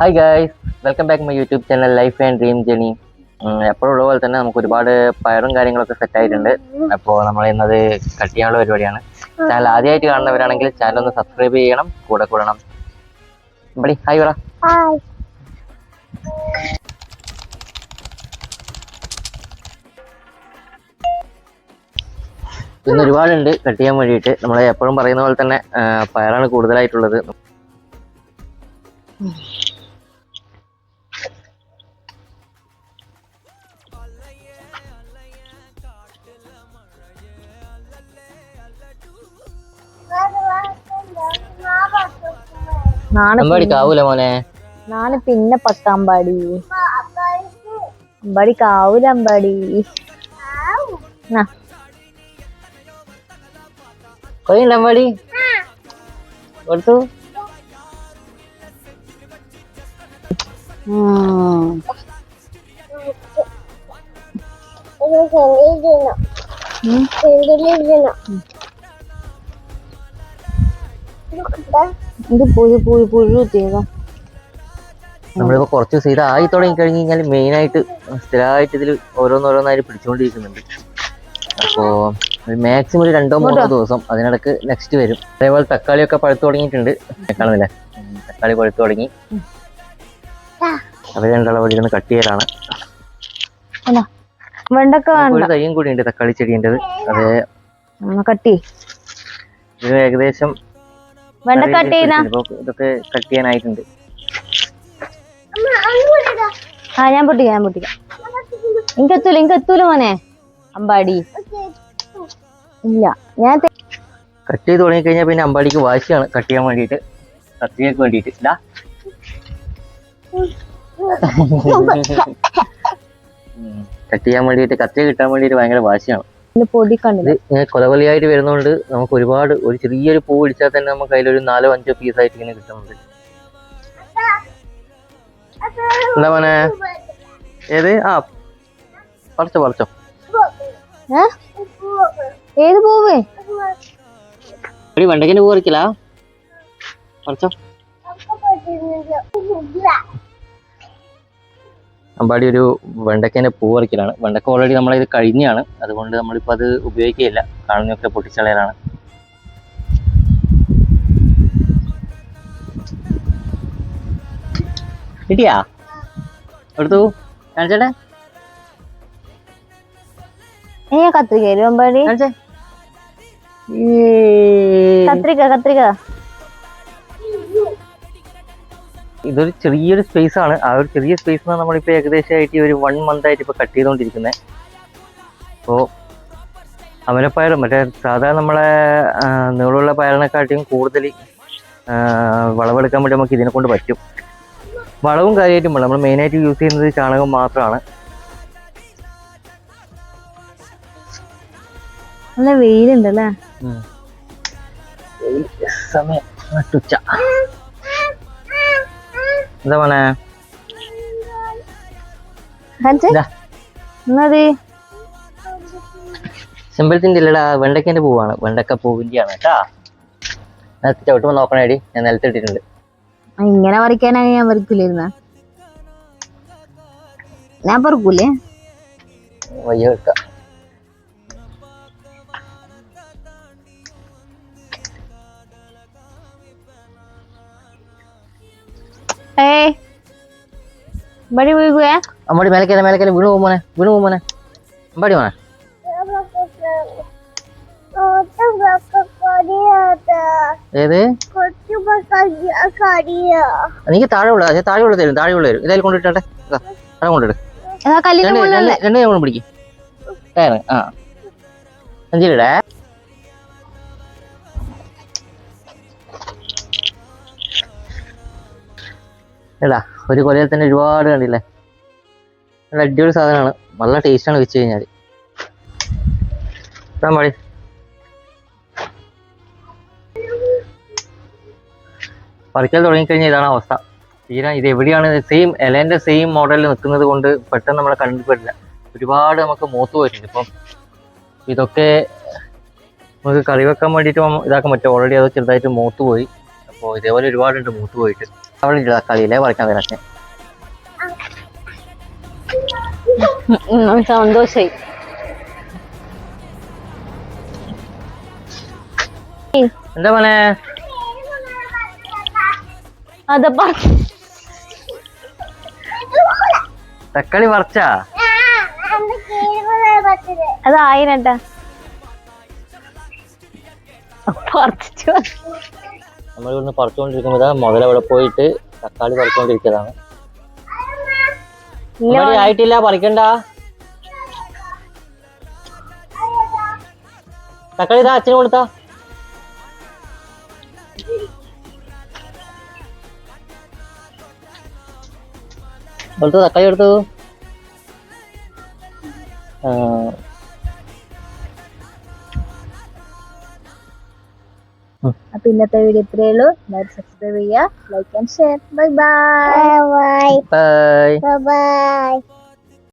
Hi guys welcome back my YouTube channel life and dream journey എപ്പോഴും പോലെ തന്നെ നമുക്ക് ഒരുപാട് പയറും കാര്യങ്ങളൊക്കെ സെറ്റ് ആയിട്ടുണ്ട്. അപ്പോൾ നമ്മൾ ഇന്നത് കട്ട് ചെയ്യാനുള്ള പരിപാടിയാണ്. ചാനൽ ആദ്യമായിട്ട് കാണുന്നവരാണെങ്കിൽ ചാനൽ ഒന്ന് സബ്സ്ക്രൈബ് ചെയ്യണം കൂടെ കൂടണം. ബടി ഹായ് പറ ഇന്ന് ഒരുപാടുണ്ട് കട്ട് ചെയ്യാൻ വേണ്ടിയിട്ട്. നമ്മൾ എപ്പോഴും പറയുന്ന പോലെ തന്നെ പയറാണ് കൂടുതലായിട്ടുള്ളത്. അമ്പാടി കാവൂല മോനെ? നാളെ പിന്നെ പക്കാമ്പാടി അമ്പാടി കാവൂല അമ്പാടി. കൊയ്യണ്ട അമ്പാടി. കൊടുത്തു. ഉം. ഉം. ഇത് പുഴു പുഴു പുഴു ചെയ്തോ നമ്മളിപ്പോ കുറച്ച് ദിവസം ഇതായി ആയി തുടങ്ങി കഴിഞ്ഞ് കഴിഞ്ഞാൽ മെയിൻ ആയിട്ട് സ്ഥിരമായിട്ട് ഇതിൽ ഓരോന്നോരോന്നായിട്ട് പിടിച്ചുകൊണ്ടിരിക്കുന്നുണ്ട് അപ്പോ മാക്സിമം ഒരു രണ്ടോ മൂന്നോ ദിവസം അതിനിടക്ക് നെക്സ്റ്റ് വരും. അതേപോലെ തക്കാളിയൊക്കെ പഴുത്തു തുടങ്ങിയിട്ടുണ്ട്. കാണുന്നില്ലേ? തക്കാളി പഴുത്തു തുടങ്ങി. അവർ രണ്ടാളെ ഒന്ന് കട്ട് തയ്യും വെണ്ടക്ക വേണ്ട. ഒരു തൈയും കൂടി ഉണ്ട് തക്കാളി ചെടിന്റെത്. അതേ കട്ടി ഇത് ഏകദേശം വെണ്ടക്ക കട്ട് ചെയ്യുന്ന? ഇതൊക്കെ കട്ട് ചെയ്യാനായിട്ടുണ്ട്. ആ ഞാൻ പൊട്ടിക്കാം ഞാൻ പൊട്ടിക്കാം. എനിക്ക് എത്തൂല എനിക്ക് എത്തൂല മോനെ അമ്പാടി ഇല്ല ഞാൻ കട്ട് ചെയ്ത് തുടങ്ങി കഴിഞ്ഞാൽ പിന്നെ അമ്പാടിക്ക് വാശിയാണ്. കട്ട് ചെയ്യാൻ വേണ്ടിയിട്ട്. കത്തിയൊക്കെ വേണ്ടിയിട്ട്. ഇതാ. കട്ട് ചെയ്യാൻ വേണ്ടിയിട്ട് കത്തി കിട്ടാൻ വേണ്ടിയിട്ട് ഭയങ്കര വാശിയാണ്. ഇതിന്റെ പൊടി കണ്ടത് കൊലകൊലയായിട്ട് വരുന്നതുകൊണ്ട് നമുക്ക് ഒരുപാട് ഒരു ചെറിയൊരു പൂ പിടിച്ചാൽ തന്നെ നമുക്ക് അതിലൊരു നാലോ അഞ്ചോ പീസ് ആയിട്ട് ഇങ്ങനെ കിട്ടുന്നുണ്ട്. എന്താ മോനെ? ഏത്? ആ പറിച്ചോ പറിച്ചോ. ഏത് പൂവ്? ഒരു വെണ്ടയ്ക്കിന്റെ പൂ പറിക്കലാ? പറിച്ചോ. അമ്പാടി ഒരു വെണ്ടയ്ക്കേന്റെ പൂ പറിക്കലാണ് വെണ്ടക്ക ഓൾറെഡി നമ്മളിത് കഴിഞ്ഞാണ്. അതുകൊണ്ട് നമ്മളിപ്പോൾ അത് ഉപയോഗിക്കുകയില്ല. കാണുന്നൊക്കെ പൊട്ടിച്ചളയലാണ് കിട്ടിയാ? എടുത്തു. കാണിച്ചേട്ടെ. ഏ കത്രിക കാണിച്ചേ. കത്രിക കത്രിക. ഇതൊരു ചെറിയൊരു സ്പേസ് ആണ്. ആ ഒരു ചെറിയ സ്പേസ് നമ്മളിപ്പോൾ ഏകദേശമായിട്ട് ഒരു വൺ മന്ത് ആയിട്ട് ഇപ്പോൾ കട്ട് ചെയ്തുകൊണ്ടിരിക്കുന്നത് അപ്പോൾ അമരപ്പയറും മറ്റേ സാധാരണ നമ്മളെ നീളമുള്ള പയറിനെക്കാട്ടിയും കൂടുതൽ വളവെടുക്കാൻ വേണ്ടി നമുക്ക് ഇതിനെ കൊണ്ട് പറ്റും. വളവും കാര്യമായിട്ടും വേണം നമ്മൾ മെയിനായിട്ട് യൂസ് ചെയ്യുന്നത് ചാണകം മാത്രമാണ് നല്ല വെയിലുണ്ടല്ലേ? സമയം. എന്താ മോനെ? ചെമ്പരത്തിന്റെ ഇല്ലടാ. വെണ്ടക്കന്റെ പൂവാണ്. വെണ്ടക്ക പൂവിന്റെയാണ് കേട്ടാ. നിലത്ത് ചവിട്ടുമ്പോൾ നോക്കണേടി. ഞാൻ നിലത്തിട്ടിട്ടുണ്ട് ഇങ്ങനെ പറിക്കാനാണ് ഞാൻ പറിക്കില്ലായിരുന്ന ഞാൻ പറക്കൂലേ? വയ്യ വെക്കാം. ഏ ബടി വീഴുകയാ അമ്മടി മേലക്കേലെ മേലക്കേലെ വീണു പോകും മോനെ വീണു പോകും മോനെ. അമ്പാടി മോനെ. ഏത്? എനിക്ക് താഴെ ഉള്ള താഴെ ഉള്ള തരും താഴെ ഉള്ള തരും. ഇതായാലും കൊണ്ടിട്ടെ അവിടെ കൊണ്ടിട്ട് രണ്ട് കൊണ്ട് പിടിക്കും. ആ. അഞ്ചിലിടേ. എടാ ഒരു കൊലയിൽ തന്നെ ഒരുപാട് കണ്ടില്ലേ? നല്ല അടിപൊളി സാധനമാണ്. നല്ല ടേസ്റ്റാണ് വെച്ച് കഴിഞ്ഞാൽ മതി. പറിക്കൽ തുടങ്ങിക്കഴിഞ്ഞാൽ ഇതാണ് അവസ്ഥ. തീരാ ഇത് എവിടെയാണ്? സെയിം ഇലേന്റെ സെയിം മോഡലിൽ നിൽക്കുന്നത് കൊണ്ട് പെട്ടെന്ന് നമ്മളെ കണ്ടുപെടില്ല. ഒരുപാട് നമുക്ക് മൂത്ത് പോയിട്ടുണ്ട് ഇപ്പം. ഇതൊക്കെ നമുക്ക് കറി വെക്കാൻ വേണ്ടിയിട്ട് ഇതാക്കാൻ പറ്റും. ഓൾറെഡി അത് ചെറുതായിട്ട് മൂത്ത് പോയി. അപ്പോൾ ഇതേപോലെ ഒരുപാടുണ്ട് മൂത്ത് പോയിട്ട്. അവിടെ ഇല്ല തക്കാളിയിലെ പറിക്കാൻ ഉം, സന്തോഷായി. എന്താ മോനെ? തക്കാളി പറിച്ചാ അതായിരട്ടാ പറിച്ചു നമ്മൾ ഇവിടുന്ന് പറിച്ചുകൊണ്ടിരിക്കുന്നത് മുതൽ അവിടെ പോയിട്ട് തക്കാളി പറിച്ചുകൊണ്ടിരിക്കുന്നതാണ് ആയിട്ടില്ല പറിക്കണ്ട. തക്കാളി ഇതാ അച്ഛന് കൊടുത്താ. കൊടുത്തു തക്കാളി എടുത്തു ആ, അപ്പൊ ഇന്നത്തെ വീഡിയോ ഇത്രയേ ഉള്ളൂ. എല്ലാവരും സബ്സ്ക്രൈബ് ചെയ്യുക like and share bye bye bye bye